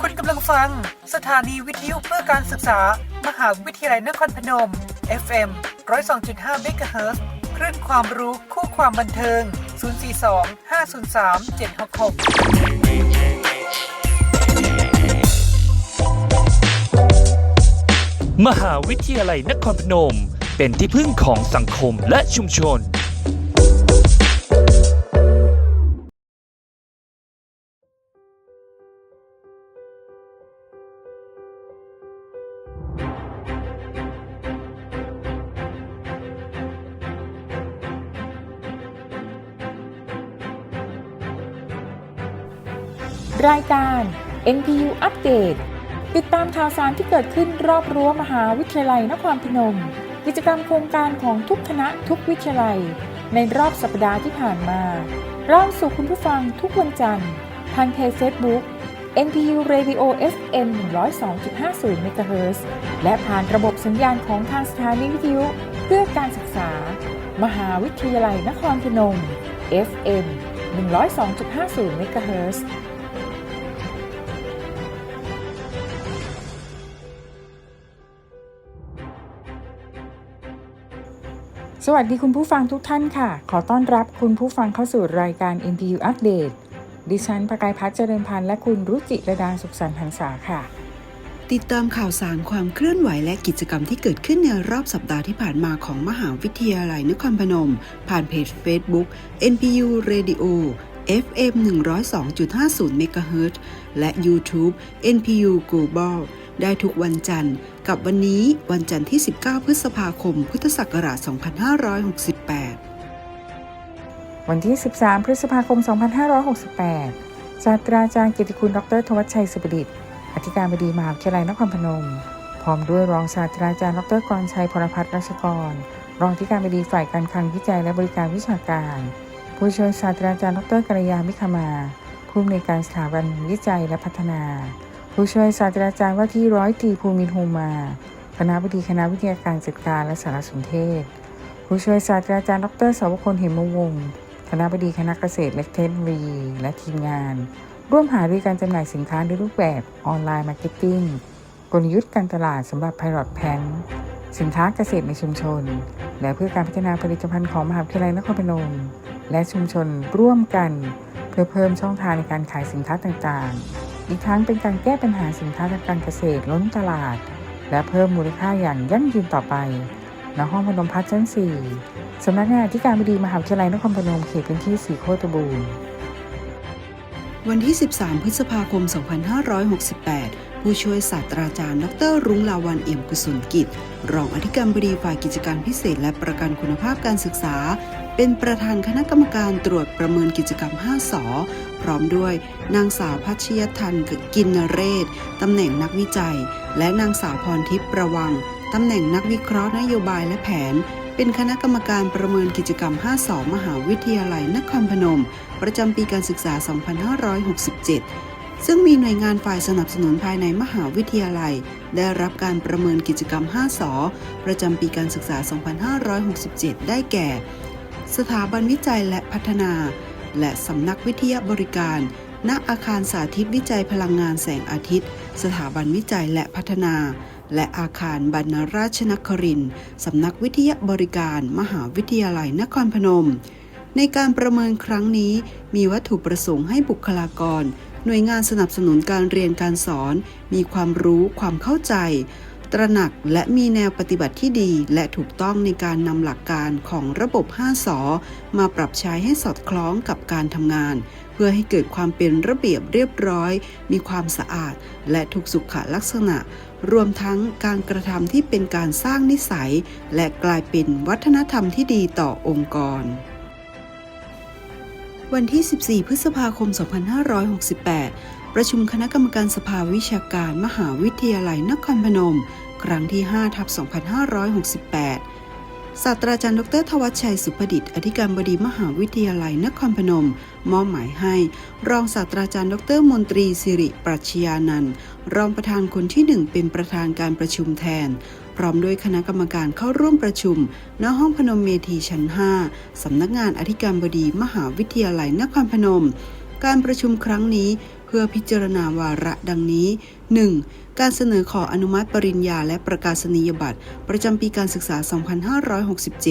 คุณกำลังฟัง สถานีวิทยุเพื่อการศึกษา มหาวิทยาลัยนครพนม FM 102.5 MHz คลื่นความรู้คู่ความบันเทิง 042 503 766มหาวิทยาลัยนครพนม เป็นที่พึ่งของสังคมและชุมชน รายการ NPU อัปเดตติดตามข่าวสารที่เกิดขึ้นรอบรั้วมหาวิทยาลัยนครพนม กิจกรรมโครงการของทุกคณะทุกวิทยาลัย ในรอบสัปดาห์ที่ผ่านมาเล่าสู่คุณผู้ฟังทุกวันจันทร์ทางเพจ Facebook NPU Radio FM 102.50 MHz และผ่านระบบสัญญาณของทางสถานีวิทยุเพื่อการศึกษา มหาวิทยาลัยนครพนม FM 102.50 MHz สวัสดีคุณผู้ฟังทุกท่านค่ะ ขอต้อนรับคุณผู้ฟังเข้าสู่รายการ NPU Update ดิฉันประกายพัฒน์เจริญพันธ์และคุณรุจิระดาสุขสันต์หันษาค่ะ ติดตามข่าวสารความเคลื่อนไหวและกิจกรรมที่เกิดขึ้นในรอบสัปดาห์ที่ผ่านมาของมหาวิทยาลัยนครพนม ผ่านเพจ Facebook NPU Radio FM 102.50 MHz และ YouTube NPU Global ได้ทุกวันจันทร์ กับวันนี้วันจันทร์ที่ 19 พฤษภาคม พุทธศักราช 2568 วันที่ 13 พฤษภาคม 2568 ศาสตราจารย์เกียรติคุณ ดรทวัชชัยสุปดิษฐ์อธิการบดีมหาวิทยาลัยนครพนม พร้อมด้วยรองศาสตราจารย์ ดรกรชัยพลพัฒน์รัชกร รองอธิการบดีฝ่ายการคลังวิจัยและบริการวิชาการ ผู้ช่วยศาสตราจารย์ ดรกัลยามิคมา ผู้อำนวยการสถาบันวิจัยและพัฒนา ผู้ช่วยศาสตราจารย์ว่าที่ร้อยตีภูมิธูมา คณะบดีคณะวิทยาการจัดการและสารสนเทศ ผู้ช่วยศาสตราจารย์ดรสาวพลเหมวงศ์คณะบดีคณะเกษตรและเทคโนโลยีและทีมงาน ร่วมหารือการจำหน่ายสินค้าในรูปแบบออนไลน์มาร์เก็ตติ้งกลยุทธ์การตลาดสำหรับ Pilot p a n สินค้าเกษตรในชุมชน และเพื่อการพัฒนาผลิตภัณฑ์ของมหาวิทยาลัยนครพนม และชุมชนร่วมกัน เพื่อเพิ่มช่องทางในการขายสินค้าต่างๆ อีกทั้งเป็นการแก้ปัญหาสินค้าทางการเกษตรล้นตลาด และเพิ่มมูลค่าอย่างยั่งยืนต่อไปณห้องพนมพัฒน์ชั้น 4 สำนักงานอธิการบดีมหาวิทยาลัยนครพนมเขตพื้นที่สีโคตบูรณ์วันที่ 13 พฤษภาคม 2568 ผู้ช่วยศาสตราจารย์ ดร รุ้งลาวันเอี่ยมกุศลกิจ รองอธิการบดีฝ่ายกิจการพิเศษ และประกันคุณภาพการศึกษา เป็นประธานคณะกรรมการตรวจประเมินกิจกรรม 5สอ พร้อมด้วยนางสาวพัชยทันกินเรศตำแหน่งนักวิจัย และนางสาวพรทิพย์ประวังตำแหน่งนักวิเคราะห์นโยบายและแผน เป็นคณะกรรมการประเมินกิจกรรม5สอมหาวิทยาลัยนครพนม ประจำปีการศึกษา 2567ซึ่งมีหน่วยงานฝ่ายสนับสนุนภายในมหาวิทยาลัย ได้รับการประเมินกิจกรรม 5สอประจำปีการศึกษา 2567 ได้แก่ สถาบันวิจัยและพัฒนา และสำนักวิทยาบริการ ณ อาคารสาธิตวิจัยพลังงานแสงอาทิตย์ สถาบันวิจัยและพัฒนา และอาคารบรรณราชนครินทร์สำนักวิทยาบริการ มหาวิทยาลัยนครพนม ในการประเมินครั้งนี้ มีวัตถุประสงค์ให้บุคลากร หน่วยงานสนับสนุนการเรียนการสอน มีความรู้ความเข้าใจ ตระหนักและมีแนวปฏิบัติที่ดีและถูกต้องในการนำหลักการของระบบ 5สอมาปรับใช้ให้สอดคล้องกับการทำงาน เพื่อให้เกิดความเป็นระเบียบเรียบร้อย มีความสะอาด และถูกสุขลักษณะ รวมทั้งการกระทำที่เป็นการสร้างนิสัย และกลายเป็นวัฒนธรรมที่ดีต่อองค์กรวันที่ 14 พฤษภาคม 2568 ประชุมคณะกรรมการสภาวิชาการมหาวิทยาลัยนครพนม ครั้งที่5ทับ2568 ศาสตราจารย์ดรทวัชชัยสุภดิษฐ์อธิการบดีมหาวิทยาลัยนครพนม มอบหมายให้ รองศาสตราจารย์ดรมนตรีสิริปรัชญานันท์รองประธานคนที่หนึ่งเป็นประธานการประชุมแทน พร้อมด้วยคณะกรรมการเข้าร่วมประชุม ณ ห้องพนมเมธีชั้น 5 สำนักงานอธิการบดีมหาวิทยาลัยนครพนมการประชุมครั้งนี้ เพื่อพิจารณาวาระดังนี้ 1. การเสนอขออนุมัติปริญญาและประกาศนียบัตร ประจำปีการศึกษา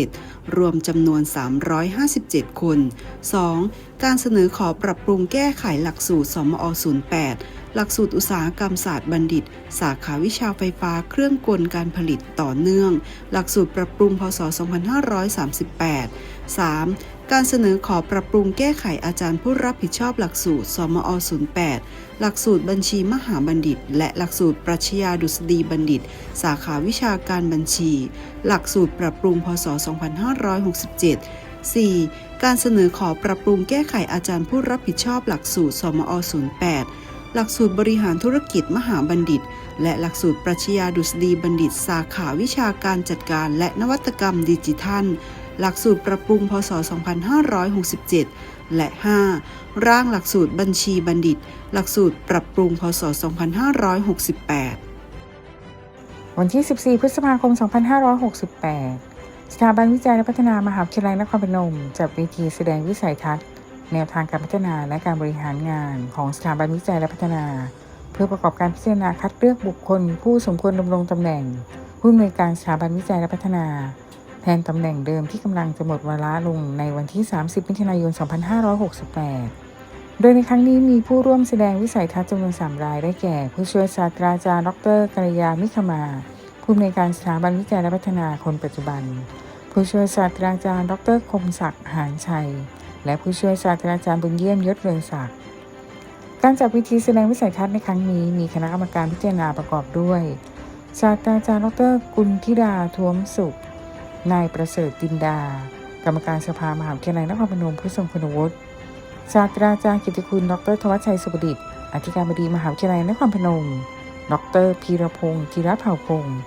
2567 รวมจำนวน 357 คน 2. การเสนอขอปรับปรุงแก้ไขหลักสูตร สมอ 08 หลักสูตรอุตสาหกรรมศาสตร์บัณฑิต สาขาวิชาไฟฟ้าเครื่องกลการผลิตต่อเนื่อง หลักสูตรปรับปรุงพศ 2538 3. การเสนอขอปรับปรุงแก้ไขอาจารย์ผู้รับผิดชอบหลักสูตร สมอ 08 หลักสูตรบัญชีมหาบัณฑิต และหลักสูตรปรัชญาดุษฎีบัณฑิต สาขาวิชาการบัญชี หลักสูตรปรับปรุง พศ 2567 4. การเสนอขอปรับปรุงแก้ไขอาจารย์ผู้รับผิดชอบหลักสูตร สมอ 08 หลักสูตรบริหารธุรกิจมหาบัณฑิต และหลักสูตรปรัชญาดุษฎีบัณฑิต สาขาวิชาการจัดการและนวัตกรรมดิจิทัล หลักสูตรปรับปรุงพศ 2567 และ 5. ร่างหลักสูตรบัญชีบัณฑิต หลักสูตรปรับปรุงพศ 2568 วันที่ 14 พฤษภาคม 2568 สถาบันวิจัยและพัฒนามหาวิทยาลัยนครพนมจัดเวทีแสดงวิสัยทัศน์ แนวทางการพัฒนาและการบริหารงานของสถาบันวิจัยและพัฒนา เพื่อประกอบการพิจารณาคัดเลือกบุคคล ผู้สมควรดำรงตำแหน่งผู้อำนวยการสถาบันวิจัยและพัฒนา แทนตำแหน่งเดิมที่กำลังจะหมดวาระลงในวันที่ 30 มิถุนายน 2568 โดยในครั้งนี้มีผู้ร่วมแสดงวิสัยทัศน์จำนวน 3 รายได้แก่ ผู้ช่วยศาสตราจารย์ ดรกัลยา มิขมา ผู้อำนวยการสถาบันวิจัยและพัฒนาคนปัจจุบัน ผู้ช่วยศาสตราจารย์ ดรคมศักดิ์หานชัย และผู้ช่วยศาสตราจารย์บุญเยี่ยมยศเรืองศักดิ์การจัดวิธีแสดงวิสัยทัศน์ในครั้งนี้มีคณะกรรมการพิจารณาประกอบด้วยศาสตราจารย์ ดร กุลธิดาท้วมสุข นายประเสริฐดินดา กรรมการสภามหาวิทยาลัยนครพนมผู้ทรงคุณวุฒิศาสตราจารย์กิติคุณ ดรทวัชชัยสุปดิษฐ์อธิการบดีมหาวิทยาลัยนครพนม ดรพีรพงศ์ธีรเผ่าพงศ์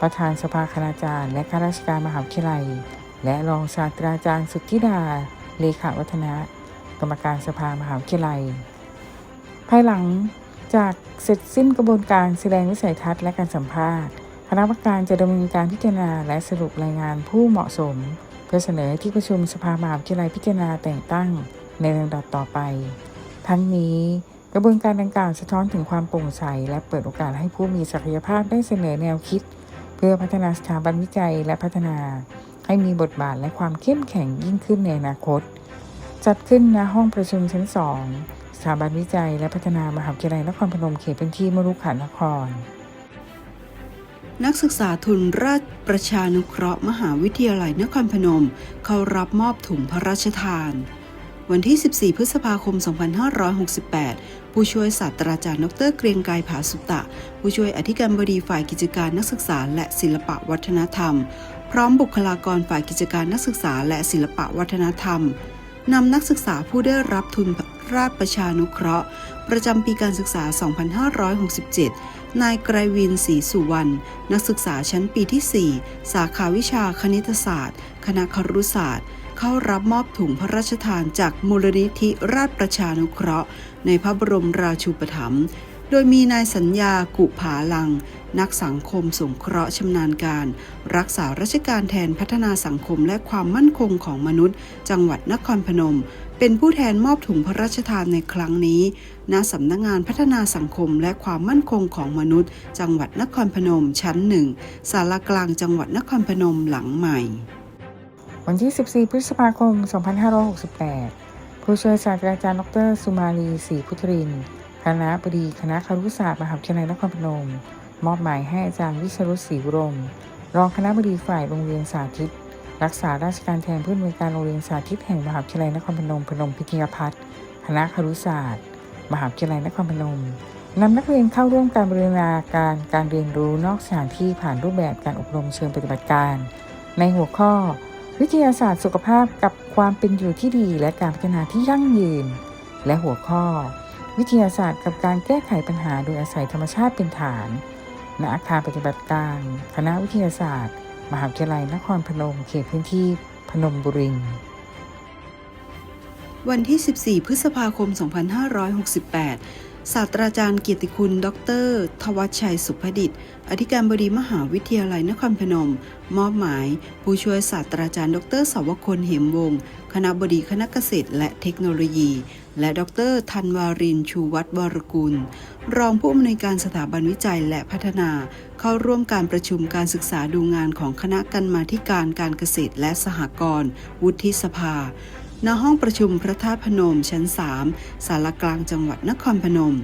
ประธานสภาคณาจารย์ และข้าราชการมหาวิทยาลัย และรองศาสตราจารย์สุทธิดา เลขาวัฒนะ กรรมการสภามหาวิทยาลัย ภายหลังจากเสร็จสิ้นกระบวนการแสดงวิสัยทัศน์และการสัมภาษณ์ ณะกรรมการจะดำเนินการพิจารณาและสรุปรายงานผู้เหมาะสม เพื่อเสนอที่ประชุมสภามหาวิทยาลัยพิจารณาแต่งตั้งในลำดับต่อไป ทั้งนี้กระบวนการดังกล่าวสะท้อนถึงความโปร่งใส และเปิดโอกาสให้ผู้มีศักยภาพได้เสนอแนวคิด เพื่อพัฒนาสถาบันวิจัยและพัฒนา ให้มีบทบาทและความเข้มแข็งยิ่งขึ้นในอนาคต จัดขึ้นณห้องประชุมชั้น 2 สถาบันวิจัยและพัฒนามหาวิทยาลัยนครพนมเขตพื้นที่มรุกขานคร นักศึกษาทุนราชประชานุเคราะห์มหาวิทยาลัยนครพนม เข้ารับมอบถุงพระราชทาน วันที่ 14 พฤษภาคม 2568 ผู้ช่วยศาสตราจารย์ดรเกรียงไกรผาสุตะ ผู้ช่วยอธิการบดีฝ่ายกิจการนักศึกษาและศิลปวัฒนธรรม พร้อมบุคลากรฝ่ายกิจการนักศึกษาและศิลปวัฒนธรรมนำนักศึกษาผู้ได้รับทุนราชประชานุเคราะห์ ประจำปีการศึกษา 2567 นายไกรวินศรีสุวรรณ นักศึกษาชั้นปีที่ 4 สาขาวิชาคณิตศาสตร์ คณะครุศาสตร์ เข้ารับมอบถุงพระราชทานจากมูลนิธิราชประชานุเคราะห์ ในพระบรมราชูปถัมภ์โดยมีนายสัญญากุผาลัง นักสังคมสงเคราะห์ชำนาญการ รักษาราชการแทนพัฒนาสังคมและความมั่นคงของมนุษย์ จังหวัดนครพนม เป็นผู้แทนมอบถุงพระราชทานในครั้งนี้ ณ สำนักงานพัฒนาสังคมและความมั่นคงของมนุษย์ จังหวัดนครพนมชั้นหนึ่งศาลากลางจังหวัดนครพนมหลังใหม่ วันที่ 14 พฤษภาคม 2568 ผู้ช่วยศาสตราจารย์ดร สุมาลีศรีพุทธรินคณะบดีคณะครุศาสตร์มหาวิทยาลัยนครพนม มอบหมายให้อาจารย์วิชรุศรีรม รองคณะบดีฝ่ายโรงเรียนสาธิต รักษาราชการแทนผู้อำนวยการโรงเรียนสาธิตแห่งมหาวิทยาลัยนครพนมพนมพิทยาพัฒน์คณะครุศาสตร์ มหาวิทยาลัยนครพนมนำนักเรียนเข้าร่วมการบริณาการการเรียนรู้นอกสถานที่ผ่านรูปแบบการอบรมเชิงปฏิบัติการ ในหัวข้อ วิทยาศาสตร์สุขภาพกับความเป็นอยู่ที่ดีและการพัฒนาที่ยั่งยืน และหัวข้อ วิทยาศาสตร์กับการแก้ไขปัญหาโดยอาศัยธรรมชาติเป็นฐาน ณอาคารปฏิบัติการ คณะวิทยาศาสตร์ มหาวิทยาลัยนครพนม เขตพื้นที่พนมบุรีวันที่ 14 พฤษภาคม 2568 ศาสตราจารย์เกียรติคุณ ดร ทวัชชัยสุภดิษฐ์ อธิการบดีมหาวิทยาลัยนครพนม มอบหมาย ผู้ช่วยศาสตราจารย์ ดรสาวคลเหมวงศ์คณะบดีคณะเกษตรและเทคโนโลยี และดรธันวารินชูวัฒน์วรกุล รองผู้อำนวยการสถาบันวิจัยและพัฒนา เข้าร่วมการประชุมการศึกษาดูงานของคณะกรรมาธิการการเกษตรและสหกรณ์วุฒิสภา ณ ห้องประชุมพระธาตุพนมชั้น 3 สารกลางจังหวัดนครพนม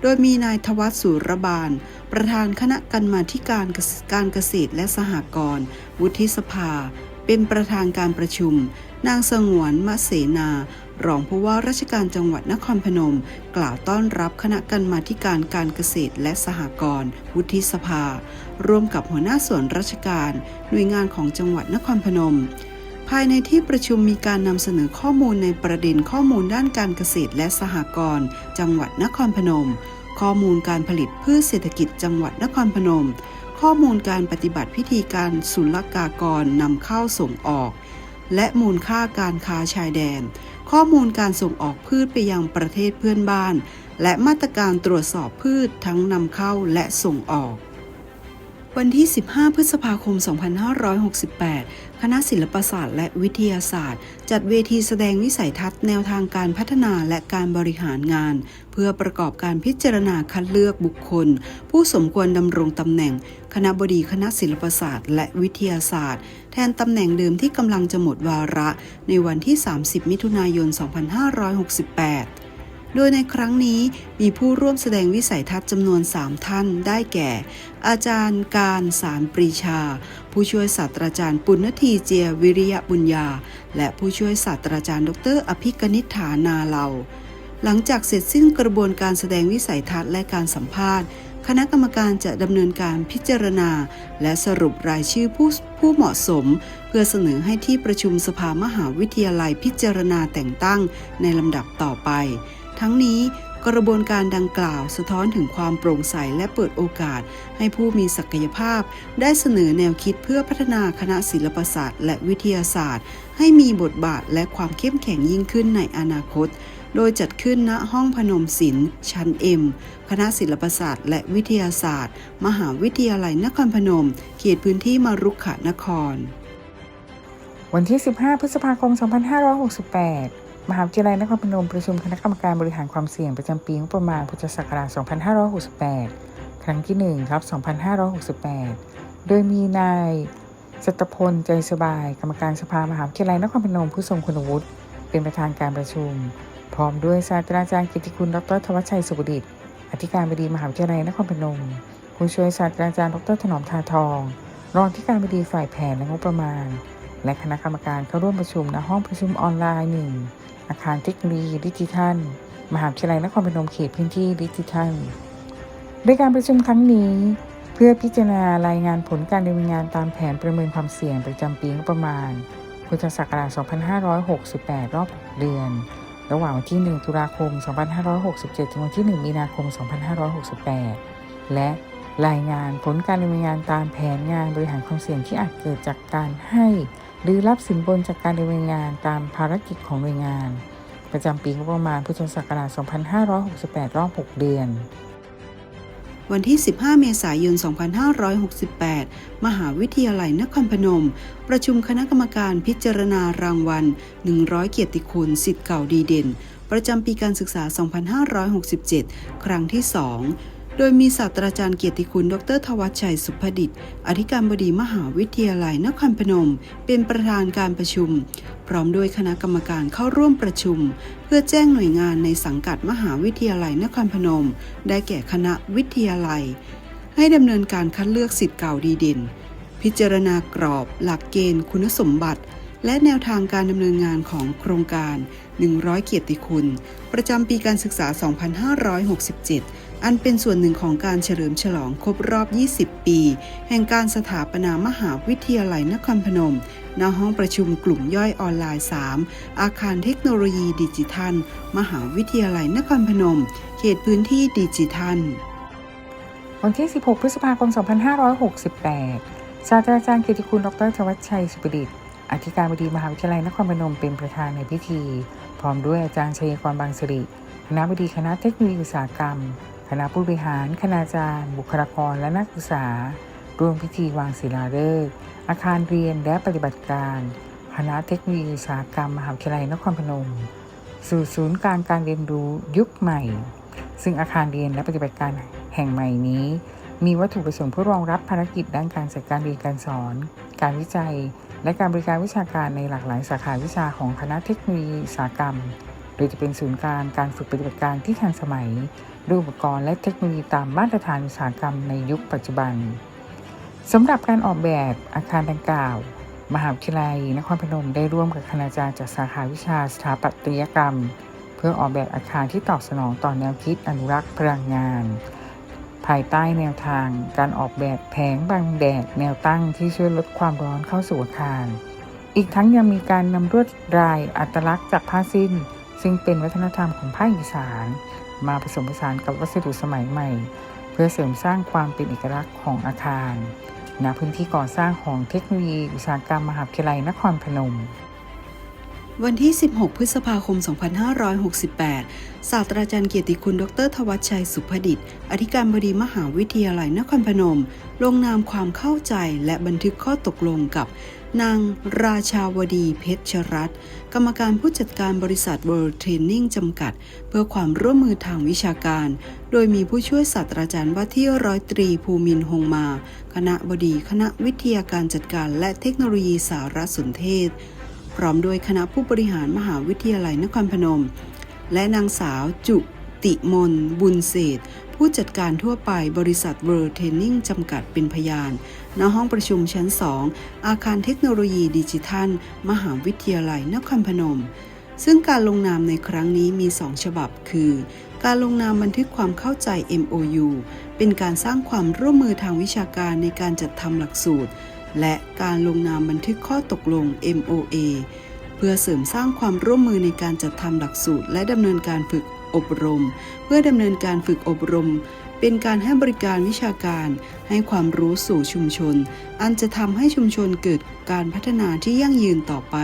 โดยมีนายทวัฒน์สุรบาล ประธานคณะกรรมาธิการการเกษตรและสหกรณ์วุฒิสภา เป็นประธานการประชุม นางสงวนมะเสนา รองผู้ว่าราชการจังหวัดนครพนม กล่าวต้อนรับคณะกรรมาธิการการเกษตรและสหกรณ์วุฒิสภา ร่วมกับหัวหน้าส่วนราชการ หน่วยงานของจังหวัดนครพนม ภายในที่ประชุมมีการนำเสนอข้อมูลในประเด็นข้อมูลด้านการเกษตรและสหกรณ์จังหวัดนครพนม ข้อมูลการผลิตพืชเศรษฐกิจจังหวัดนครพนม ข้อมูลการปฏิบัติพิธีการศุลกากรนำเข้าส่งออก และมูลค่าการค้าชายแดน ข้อมูลการส่งออกพืชไปยังประเทศเพื่อนบ้าน และมาตรการตรวจสอบพืชทั้งนำเข้าและส่งออก วันที่ 15 พฤษภาคม 2568 คณะศิลปศาสตร์และวิทยาศาสตร์ จัดเวทีแสดงวิสัยทัศน์แนวทางการพัฒนาและการบริหารงาน เพื่อประกอบการพิจารณาคัดเลือกบุคคล ผู้สมควรดำรงตำแหน่ง คณะบดีคณะศิลปศาสตร์ และวิทยาศาสตร์ แทนตำแหน่งเดิมที่กำลังจะหมดวาระในวันที่ 30 มิถุนายน 2568 โดยในครั้งนี้มีผู้ร่วมแสดงวิสัยทัศน์จำนวน 3 ท่านได้แก่ อาจารย์การสารปรีชา ผู้ช่วยศาสตราจารย์ปุณณทีเจียวิริยบุญญา และผู้ช่วยศาสตราจารย์ ดร อภิกนิษฐานาเลาหลังจากเสร็จสิ้นกระบวนการแสดงวิสัยทัศน์และการสัมภาษณ์ คณะกรรมการจะดำเนินการพิจารณา และสรุปรายชื่อผู้ผู้เหมาะสม เพื่อเสนอให้ที่ประชุมสภามหาวิทยาลัยพิจารณาแต่งตั้งในลำดับต่อไป ทั้งนี้กระบวนการดังกล่าวสะท้อนถึงความโปร่งใสและเปิดโอกาส ให้ผู้มีศักยภาพ ได้เสนอแนวคิดเพื่อพัฒนาคณะศิลปศาสตร์ และวิทยาศาสตร์ ให้มีบทบาทและความเข้มแข็งยิ่งขึ้นในอนาคต โดยจัดขึ้นณห้องพนมศิลป์ชั้นเอ็มคณะศิลปศาสตร์ และวิทยาศาสตร์ มหาวิทยาลัยนครพนม เขตพื้นที่มารุกขนคร วันที่ 15 พฤษภาคม 2568มหาวิทยาลัยนครพนมประชุมคณะกรรมการบริหารความเสี่ยงประจำปีงบประมาณพุทธศักราช 2568 ครั้งที่ 1 ครับ 2568 โดยมีนายสัตพลใจสบาย กรรมการสภามหาวิทยาลัยนครพนมผู้ทรงคุณวุฒิเป็นประธานการประชุม พร้อมด้วยศาสตราจารย์กิติคุณ ดรทวัชชัยสุบดิตอธิการบดีมหาวิทยาลัยนครพนม ผู้ช่วยศาสตราจารย์ ดรถนอมทาทอง รองที่การบดีฝ่ายแผนและงบประมาณ และคณะกรรมการเข้าร่วมประชุมณห้องประชุมออนไลน์หนึ่งอาคารเทคโนโลยีดิจิทัล มหาวิทยาลัยนครพนมเขตพื้นที่ดิจิทัลโดยการประชุมครั้งนี้ เพื่อพิจารณารายงานผลการดำเนินงานตามแผนประเมินความเสี่ยงประจำปีงบประมาณ พุทธศักราช 2568 รอบเดือน ระหว่างวันที่ 1 ตุลาคม 2567 ถึงวันที่ 1 มีนาคม 2568 และรายงานผลการดำเนินงานตามแผนงานบริหารความเสี่ยงที่อาจเกิดจากการให้ หรือรับสินบนจากการดำเนินงานตามภารกิจของหน่วยงาน ประจำปีงบประมาณพุทธศักราช 2568 รอบ 6 เดือน วันที่ 15 เมษายน 2568 มหาวิทยาลัยนครพนม ประชุมคณะกรรมการพิจารณารางวัล 100 เกียรติคุณสิทธิ์เก่าดีเด่น ประจำปีการศึกษา 2567 ครั้งที่ 2 โดยมีศาสตราจารย์เกียรติคุณ ดรทวัชชัยสุภดิษฐ์อธิการบดีมหาวิทยาลัยนครพนม เป็นประธานการประชุม พร้อมด้วยคณะกรรมการเข้าร่วมประชุม เพื่อแจ้งหน่วยงานในสังกัดมหาวิทยาลัยนครพนม ได้แก่คณะวิทยาลัย ให้ดำเนินการคัดเลือกสิทธิ์เก่าดีเด่น พิจารณากรอบ หลักเกณฑ์ คุณสมบัติและแนวทางการดำเนินงานของโครงการ 100 เกียรติคุณ ประจำปีการศึกษา 2567 อันเป็นส่วนหนึ่งของการเฉลิมฉลองครบรอบ 20 ปี แห่งการสถาปนามหาวิทยาลัยนครพนม ณ ห้องประชุมกลุ่มย่อยออนไลน์ 3 อาคารเทคโนโลยีดิจิทัล มหาวิทยาลัยนครพนม เขตพื้นที่ดิจิทัล วันที่ 16 พฤษภาคม 2568 ศาสตราจารย์กิติคุณ ดรทวัชชัยสุประดิษฐ์อธิการบดีมหาวิทยาลัยนครพนมเป็นประธานในพิธี พร้อมด้วยอาจารย์ชัยกรบางสิริ คณะบดีคณะเทคโนโลยีอุตสาหกรรม ณะผู้บริหาร คณาจารย์ บุคลากร และนักศึกษา ร่วมพิธีวางศิลาฤกษ์อาคารเรียนและปฏิบัติการ คณะเทคโนโลยีอุตสาหกรรมมหาวิทยาลัยนครพนม สู่ศูนย์การการเรียนรู้ยุคใหม่ ซึ่งอาคารเรียนและปฏิบัติการแห่งใหม่นี้ มีวัตถุประสงค์เพื่อรองรับภารกิจด้านการจัดการเรียนการสอน การวิจัย และการบริการวิชาการในหลากหลายสาขาวิชาของคณะเทคโนโลยีอุตสาหกรรม โดยจะเป็นศูนย์กลารการฝึกปฏิบัติการที่ทันสมัยด้วยอุปกรณ์และเทคโนโลยีตามมาตรฐานอุตสาหกรรมในยุคปัจจุบันสำหรับการออกแบบอาคารดังกล่าว มหาวิทยาลัยนครพนมได้ร่วมกับคณาจารย์จากสาขาวิชาสถาปัตยกรรม เพื่อออกแบบอาคารที่ตอบสนองต่อแนวคิดอนุรักษ์พลังงาน ภายใต้แนวทางการออกแบบแผงบังแดดแนวตั้งที่ช่วยลดความร้อนเข้าสู่อาคาร อีกทั้งยังมีการนำลวดลายอัตลักษณ์จากผ้าสิ้น ซึ่งเป็นวัฒนธรรมของภาคอีสาน มาผสมผสานกับวัสดุสมัยใหม่ เพื่อเสริมสร้างความเป็นเอกลักษณ์ของอาคารณพื้นที่ก่อสร้างของเทคโนโลยีอุตสาหกรรมมหาวิทยาลัยนครพนม วันที่ 16 พฤษภาคม 2568 ศาสตราจารย์เกียรติคุณ ดรทวัชชัย สุภดิษฐ์ อธิการบดีมหาวิทยาลัยนครพนม ลงนามความเข้าใจและบันทึกข้อตกลงกับ นางราชาวดีเพชรรัตน์กรรมการผู้จัดการบริษัท World Training จำกัด เพื่อความร่วมมือทางวิชาการ โดยมีผู้ช่วยศาสตราจารย์ว่าที่ร้อยตรีภูมินหงมา คณะบดี คณะวิทยาการจัดการและเทคโนโลยีสารสนเทศ พร้อมด้วยคณะผู้บริหารมหาวิทยาลัยนครพนม และนางสาวจุติมน บุญเศษ ผู้จัดการทั่วไปบริษัท World Training จำกัดเป็นพยาน ณ ห้องประชุมชั้น 2 อาคารเทคโนโลยีดิจิทัล มหาวิทยาลัยนครพนม ซึ่งการลงนามในครั้งนี้มี 2 ฉบับคือ การลงนามบันทึกความเข้าใจ MOU เป็นการสร้างความร่วมมือทางวิชาการในการจัดทำหลักสูตร และการลงนามบันทึกข้อตกลง MOA เพื่อเสริมสร้างความร่วมมือในการจัดทำหลักสูตร และดำเนินการฝึกอบรม เพื่อดำเนินการฝึกอบรม เป็นการให้บริการวิชาการ ให้ความรู้สู่ชุมชน อันจะทำให้ชุมชนเกิดการพัฒนาที่ยั่งยืนต่อไป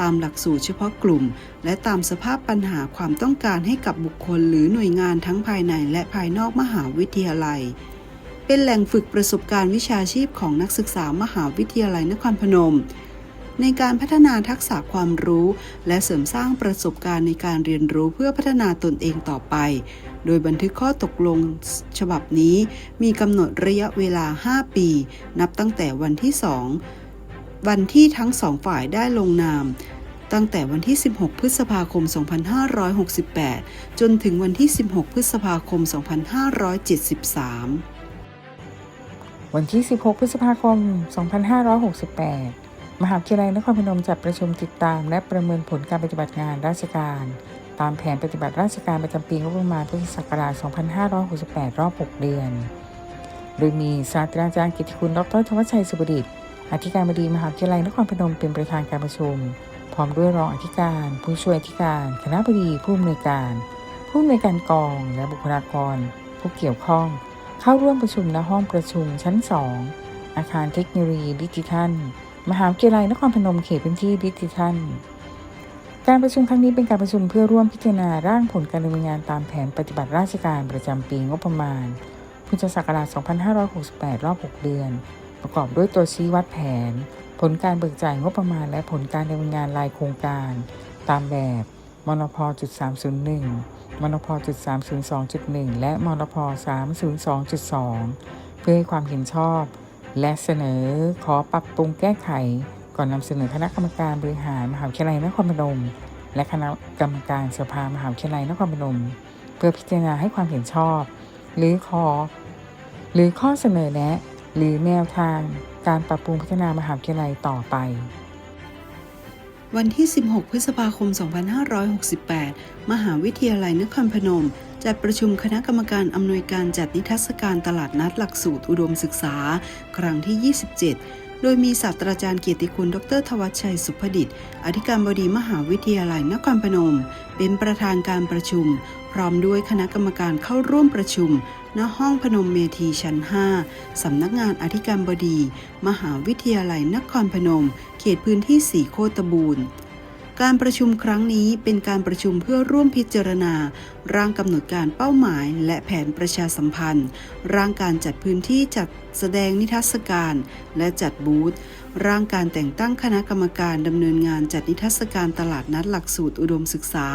ตามหลักสูตรเฉพาะกลุ่ม และตามสภาพปัญหาความต้องการให้กับบุคคลหรือหน่วยงานทั้งภายในและภายนอกมหาวิทยาลัย เป็นแหล่งฝึกประสบการณ์วิชาชีพของนักศึกษามหาวิทยาลัยนครพนม ในการพัฒนาทักษะความรู้ และเสริมสร้างประสบการณ์ในการเรียนรู้เพื่อพัฒนาตนเองต่อไป โดยบันทึกข้อตกลงฉบับนี้มีกำหนดระยะเวลา 5 ปี นับตั้งแต่วันที่ 2 วันที่ทั้งสองฝ่ายได้ลงนามตั้งแต่วันที่ 16 พฤษภาคม 2568 จนถึงวันที่ 16 พฤษภาคม 2573 วันที่ 16 พฤษภาคม 2568 มหาวิทยาลัยนครพนมจัดประชุมติดตาม และประเมินผลการปฏิบัติงานราชการ ตามแผนปฏิบัติราชการประจำปีงบประมาณพุทธศักราช 2568 รอบ 6 เดือน โดยมีศาสตราจารย์กิติคุณ ดรธวัชชัยสุบดิตอธิการบดีมหาวิทยาลัยนครพนมเป็นประธานการประชุม พร้อมด้วยรองอธิการ ผู้ช่วยอธิการ คณะบดีผู้อำนวยการ ผู้อำนวยการกอง และบุคลากร ผู้เกี่ยวข้อง เข้าร่วมประชุมณห้องประชุมชั้น 2 อาคารเทคโนโลยีดิจิทัล มหาวิทยาลัยนครพนมเขตพื้นที่ดิจิทัล การประชุมครั้งนี้เป็นการประชุมเพื่อร่วมพิจารณาร่างผลการดำเนินงานตามแผนปฏิบัติราชการประจำปีงบประมาณ พุทธศักราช 2568 รอบ 6 เดือน ประกอบด้วยตัวชี้วัดแผน ผลการเบิกจ่ายงบประมาณ และผลการดำเนินงานรายโครงการ ตามแบบมนพจุด301 มนพจุด302.1 และมนพ 302.2 เพื่อให้ความเห็นชอบ และเสนอขอปรับปรุงแก้ไข ก่อนนำเสนอคณะกรรมการบริหารมหาวิทยาลัยนครพนม และคณะกรรมการสภามหาวิทยาลัยนครพนม เพื่อพิจารณาให้ความเห็นชอบ หรือขอ หรือข้อเสนอแนะ หรือแนวทางการปรับปรุงพัฒนามหาวิทยาลัยต่อไป วันที่ 16 พฤษภาคม 2568 มหาวิทยาลัยนครพนม จัดประชุมคณะกรรมการอำนวยการจัดนิทรรศการตลาดนัดหลักสูตรอุดมศึกษา ครั้งที่ 27 โดยมีศาสตราจารย์เกียรติคุณ ดรทวัชชัยสุภดิษฐ์อธิการบดีมหาวิทยาลัยนครพนม เป็นประธานการประชุม พร้อมด้วยคณะกรรมการเข้าร่วมประชุม ณ ห้องพนมเมธีชั้น 5 สำนักงานอธิการบดี มหาวิทยาลัยนครพนม ขตพื้นที่สีโคตบูรณ์การประชุมครั้งนี้เป็นการประชุมเพื่อร่วมพิจารณา ร่างกำหนดการเป้าหมาย และแผนประชาสัมพันธ์ ร่างการจัดพื้นที่จัดแสดงนิทรรศการ และจัดบูธร่างการแต่งตั้งคณะกรรมการดำเนินงานจัดนิทรรศการตลาดนัดหลักสูตรอุดมศึกษา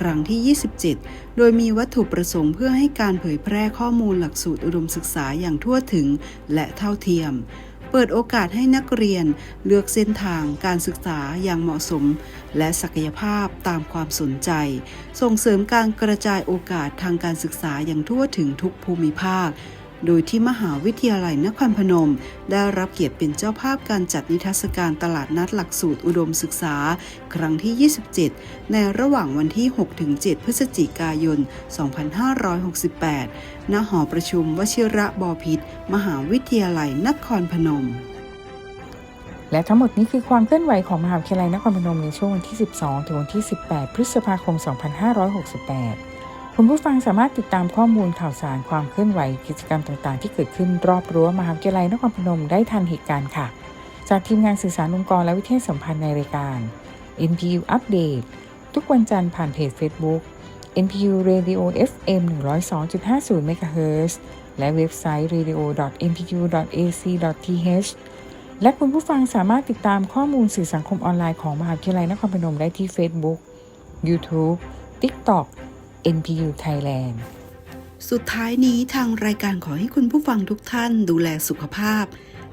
ครั้งที่ 27 โดยมีวัตถุประสงค์เพื่อให้การเผยแพร่ข้อมูลหลักสูตรอุดมศึกษาอย่างทั่วถึง และเท่าเทียม เปิดโอกาสให้นักเรียนเลือกเส้นทางการศึกษาอย่างเหมาะสม และศักยภาพตามความสนใจ ส่งเสริมการกระจายโอกาสทางการศึกษาอย่างทั่วถึงทุกภูมิภาค โดยที่มหาวิทยาลัยนครพนม ได้รับเกียรติเป็นเจ้าภาพการจัดนิทรรศการตลาดนัดหลักสูตรอุดมศึกษา ครั้งที่ 27 ในระหว่างวันที่ 6-7 พฤศจิกายน 2568 ณหอประชุมวชิระบอพิตรมหาวิทยาลัยนครพนม และทั้งหมดนี้คือความเคลื่อนไหวของมหาวิทยาลัยนครพนมในช่วงวันที่ 12 ถึงวันที่ 18 พฤษภาคม 2568 คุณผู้ฟังสามารถติดตามข้อมูลข่าวสารความเคลื่อนไหวกิจกรรมต่างๆ ที่เกิดขึ้นรอบรั้วมหาวิทยาลัยนครพนมได้ทันเหตุการณ์ค่ะ จากทีมงานสื่อสารองค์กรและวิทยาสัมพันธ์ในรายการ NPU Update ทุกวันจันทร์ผ่านเพจ Facebook NPU Radio FM 102.50 MHz และเว็บไซต์ radio.npu.ac.th และคุณผู้ฟังสามารถติดตามข้อมูลสื่อสังคมออนไลน์ของมหาวิทยาลัยนครพนมได้ที่ Facebook YouTube TikTok NPU Thailand สุดท้ายนี้ทางรายการขอให้คุณผู้ฟังทุกท่านดูแลสุขภาพ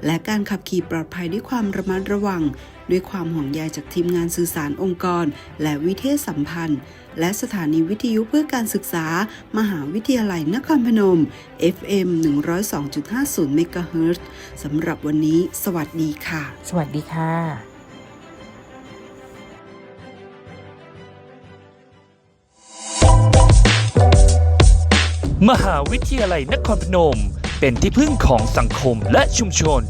และการขับขี่ปลอดภัยด้วยความระมัดระวัง ด้วยความห่วงใยจากทีมงานสื่อสารองค์กร และวิเทศสัมพันธ์ และสถานีวิทยุเพื่อการศึกษา มหาวิทยาลัยนครพนม FM 102.50 MHz สำหรับวันนี้ สวัสดีค่ะ สวัสดีค่ะมหาวิทยาลัยนครพนม เป็นที่พึ่งของสังคมและชุมชน